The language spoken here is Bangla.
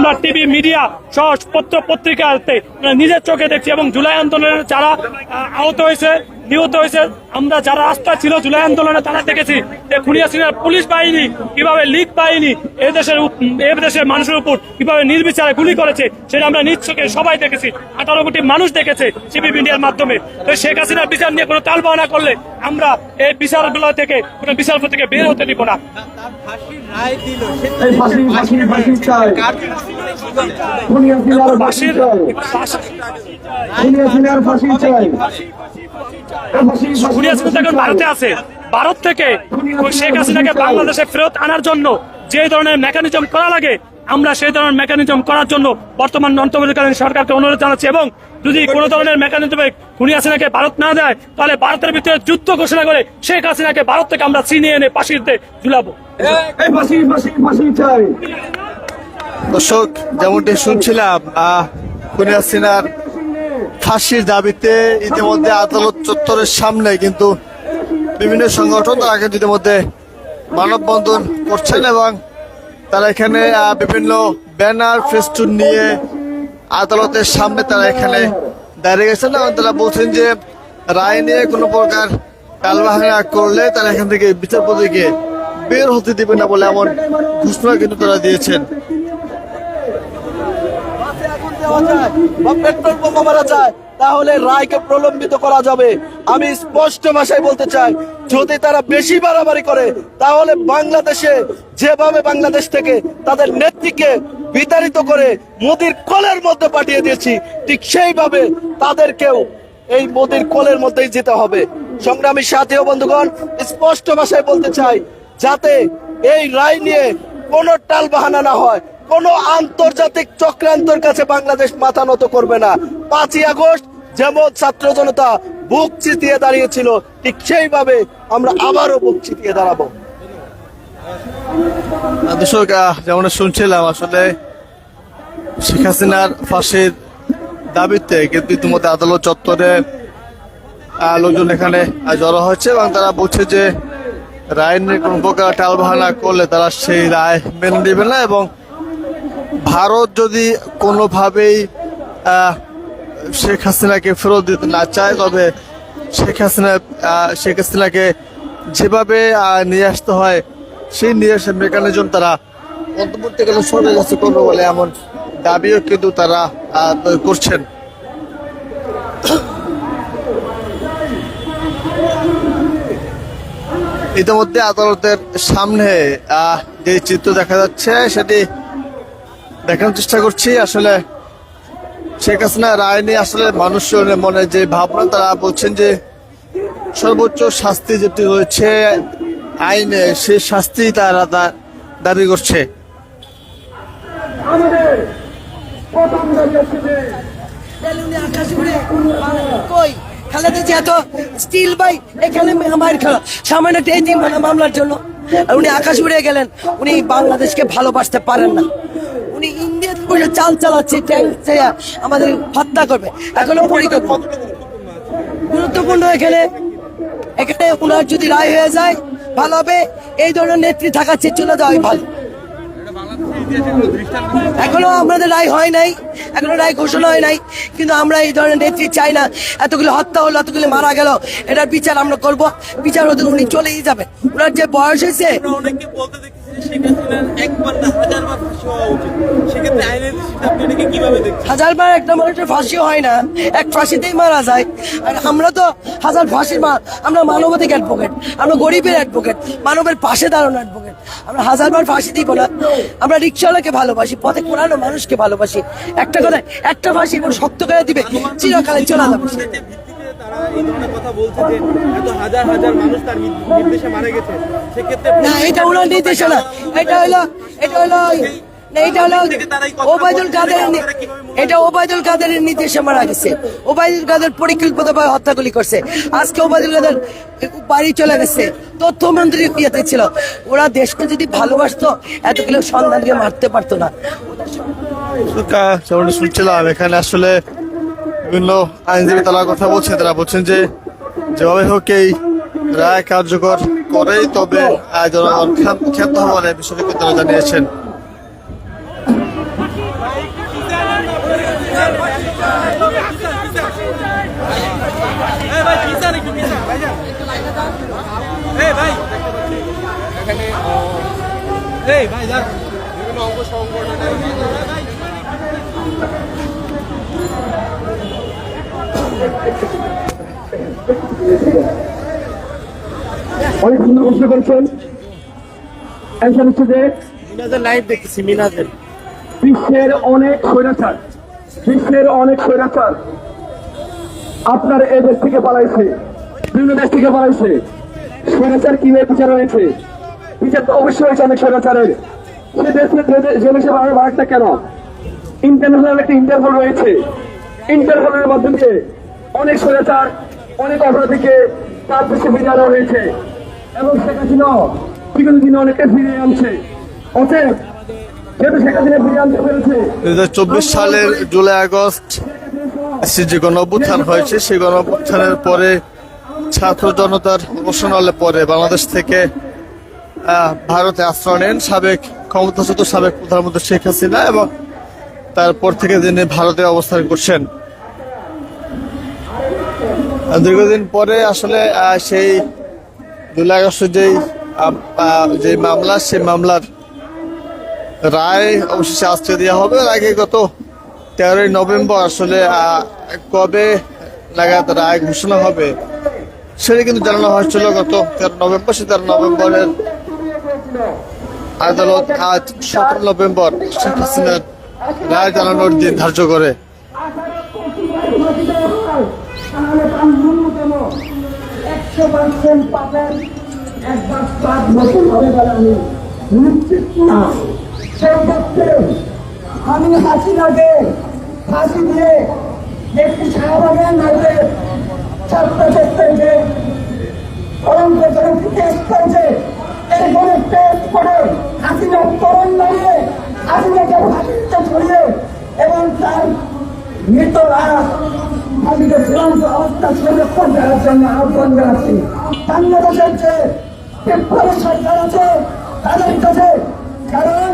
আমরা টিভি মিডিয়া সহ পত্র পত্রিকাতে নিজের চোখে দেখছি এবং জুলাই আন্দোলনের যারা আহত হয়েছে নিহত হয়েছে। আমরা যারা রাস্তা ছিল জুলাই আন্দোলনে তারা দেখেছি যে খুনিয়া সিংহের পুলিশ বাহিনী কীভাবে লিগ বাহিনী এদেশের দেশের উপ- মানুষের উপর কীভাবে নির্বিচারে গুলি করেছে, সেটা আমরা চোখে সবাই দেখেছি। আঠারো কোটি মানুষ দেখেছে সিবি মিডিয়ার মাধ্যমে। তো শেখ হাসিনার বিচার নিয়ে কোনো তাল বাহানা করলে আমরা এই বিচারগুলো থেকে, কোনো বিচারপতি থেকে বের হতে দিব না। ফাঁসির ফাঁসি চাই। এখন ভারতে আছে ভারত থেকে শেখ হাসিনাকে বাংলাদেশে ফেরত আনার জন্য যে ধরনের মেকানিজম করা লাগে আমরা সেই ধরনের মেকানিজম করার জন্য বর্তমান অন্তর্বর্তীকালীন সরকারকে অনুরোধ জানাচ্ছি এবং যদি কোনো ধরনের মেকানিজমে খুনি হাসিনাকে ভারত না দেয় তাহলে ভারতের ভিতরে যুদ্ধ ঘোষণা করে শেখ হাসিনাকে ভারত থেকে আমরা ছিনিয়ে এনে পাশিতে ঝুলাবো। দর্শক যেমনটি শুনছিলাম আহ, খুনিয়া সিনার ফাঁসির দাবিতে ইতিমধ্যে আদালত চত্বরের সামনে কিন্তু বিভিন্ন সংগঠন তারা কিন্তু ইতিমধ্যে মানববন্ধন করছেন এবং তারা এখানে বিভিন্ন ব্যানার, ফেস্টুন নিয়ে আদালতের সামনে তারা এখানে দাঁড়িয়ে গেছেন। এবং তারা বলছেন যে রায় নিয়ে কোনো প্রকার টালবাহানা করলে তারা এখান থেকে বিচারপতিকে বের হতে দিবে না বলে এমন ঘোষণা কিন্তু তারা দিয়েছেন। দেওয়া যায় বা পেট্রোল বোমা মারা যায়, তাহলে রায়কে প্রলম্বিত করা যাবে। আমি স্পষ্ট ভাষায় বলতে চাই, যদি তারা বেশি বাড়াবাড়ি করে, তাহলে বাংলাদেশে যেভাবে বাংলাদেশ থেকে তাদের নেত্রীকে বিতাড়িত করে মোদির কোলের মধ্যে পাঠিয়ে দিয়েছি, ঠিক সেইভাবে তাদেরকেও এই মোদির কোলের মধ্যেই যেতে হবে। সংগ্রামী সাথী বন্ধুগণ, স্পষ্ট ভাষায় বলতে চাই, যাতে এই রায় নিয়ে কোনো টাল বাহানা না হয়। কোন আন্তর্জাতিক চক্রান্তর কাছে বাংলাদেশ মাথা নত করবে না। পাঁচই আগস্ট যেমন ছাত্র জনতা বুক চিতিয়ে দাঁড়িয়েছিল, ঠিক সেইভাবে আমরা আবারও বুক চিতিয়ে দাঁড়াবো। দর্শক যেমন শুনছিলাম, আসলে শেখ হাসিনার ফাঁসির দাবিতে কিন্তু ইতিমধ্যে আদালত চত্বরে লোকজন এখানে জড়ো হয়েছে এবং তারা বলছে যে রায় নিয়ে কোনো প্রকার টালবাহানা করলে তারা সেই রায় মেনে নেবে না এবং ভারত যদি কোনোভাবেই শেখ হাসিনাকে ফেরত দিতে না চায়, তবে শেখ হাসিনা শেখ হাসিনাকে যেভাবে নিয়ে আসতে হয়, সেই নিয়ে আসার মেকানিজম তারা অন্তর্বর্তীকালীন সরে কাছে করবে বলে এমন দাবিও কিন্তু তারা করছেন। ইতিমধ্যে আদালতের সামনে যে চিত্র দেখা যাচ্ছে, সেটি দেখানোর চেষ্টা করছি, আসলে শেখ হাসিনা রায় নিয়ে আসলে মানুষের মনে যে ভাবনা, তারা বলছেন যে সর্বোচ্চ শাস্তি যেটি রয়েছে আইনে সেই শাস্তি তারা দাবি করছে। স্টিল সামান্য মানে মামলার জন্য। উনি আকাশ উড়ে গেলেন। উনি বাংলাদেশকে ভালোবাসতে পারেন না। বসে চাল চালাচ্ছে আমাদের হত্যা করবে। এখনও পরিকল্পনা গুরুত্বপূর্ণ এখানে। এখানে ওনার যদি রায় হয়ে যায়, ভালো হবে। এই ধরনের নেত্রী থাকার চেয়ে চলে ভালো। এখনও আমাদের রায় হয় নাই। এখনও রায় ঘোষণা হয় নাই। কিন্তু আমরা এই ধরনের নেত্রী চাই না। এতগুলো হত্যা হলো, এতগুলো মারা গেল, এটার বিচার আমরা করব। বিচার হতে উনি চলেই যাবে ওনার যে বয়স হয়েছে আমরা মানবাধিক অ্যাডভোকেট আমরা গরিবের অ্যাডভোকেট মানবের পাশে দাঁড়ানো অ্যাডভোকেট আমরা আমরা রিক্সাওয়ালাকে ভালোবাসি, পথে কোরানো মানুষকে ভালোবাসি। একটা কথা একটা ফাঁসি শক্ত করে দিবে, চিরকালে চলে যাবে। এই ধরনের কথা বলছে যে এত হাজার হাজার মানুষ তার নির্দেশে মারা গেছে। সেক্ষেত্রে না এটা ওনার নির্দেশনা। এটা হলো এটা হলো এটা হলো ওবায়দুল কাদের এটা ওবায়দুল কাদেরের নির্দেশে মারা গেছে। ওবায়দুল কাদের পরিকল্পিতভাবে হত্যাগুলি করছে। আজকে ওবায়দুল কাদের বাড়ি চলে গেছে। তথ্যমন্ত্রী ইয়েতে ছিল। ওরা দেশকে যদি ভালোবাসতো এতগুলো সন্তানকে মারতে পারতো না। শুনছিলাম? এখানে আসলে বিভিন্ন আইনজীবী তারা কথা বলছেন তারা বলছেন যে যেভাবে হোক এই রায় কার্যকর করেই তবে জনগণ ক্ষান্ত হবে বিষয়টি কিন্তু তারা জানিয়েছেন। ভাই পিছান অনেক সুন্দর প্রশ্ন করেছেন। অ্যান্সার হচ্ছে যে লাইভ দেখতেছি মিনাজের বিশ্বের অনেক স্বৈরাচার বিশ্বের অনেক স্বৈরাচার আপনার এই দেশ থেকে পালাইছে বিভিন্ন দেশ থেকে পালাইছে। স্বৈরাচার কীভাবে বিচার হয়েছে? বিচার তো অবশ্যই হয়েছে অনেক স্বৈরাচারের। সে দেশে যে দেশে বাড়ার ভাড়াটা কেন? ইন্টারন্যাশনাল একটা ইন্টারভল রয়েছে। ইন্টারভলের মাধ্যমে অনেক স্বৈরাচার অনেক অপরাধীকে তার দেশে ফিরিয়ে আনা হয়েছে। এবং শেখ হাসিনা বিগত দিনে অনেককে ফিরিয়ে আনছে। অতএব চব্বিশ সালের জুলাই আগস্ট যে গণ অভ্যুত্থান হয়েছে সেই গণ অভ্যুত্থানের পরে ছাত্র জনতার অবসনালে পরে বাংলাদেশ থেকে ভারতে আশ্রয় নেন সাবেক ক্ষমতাচ্যুত সাবেক প্রধানমন্ত্রী শেখ হাসিনা এবং তারপর থেকে তিনি ভারতে অবস্থান করছেন। দীর্ঘদিন পরে আসলে সেই জুলাই আগস্টের যেই যে মামলা, সেই মামলার রায় অবশেষে আজকে দেওয়া হবে। আগে গত তেরোই নভেম্বর আসলে কবে নাগাদ রায় ঘোষণা হবে, সেটা কিন্তু জানানো হয়েছিল গত তেরো নভেম্বর। সে তেরো নভেম্বরের আদালত আজ সতেরো নভেম্বর শেখ হাসিনার রায় জানানোর দিন ধার্য করে। একশো পার্সেন্ট পাবেন, একবার পাঁচ বছর হবে বলে আমি নিশ্চিত না। সেই ক্ষেত্রে আমি হাসিনাকে ফাঁসি দিয়ে একটি শাহবাগের নাইলে ছাত্রছাত্রীকে কলঙ্কজনক টেস্ট করেছে এরপরে টেস্ট করে হাসিনার তরণ দাঁড়িয়ে হাসিনাকে ফাঁসিতে ছড়িয়ে এবং তার মৃত লাশ ফাঁসিতে চূড়ান্ত অবস্থা সংরক্ষণ করার জন্য আহ্বান জানাচ্ছি বাংলাদেশের যে সরকার আছে, তাদের কাছে কারণ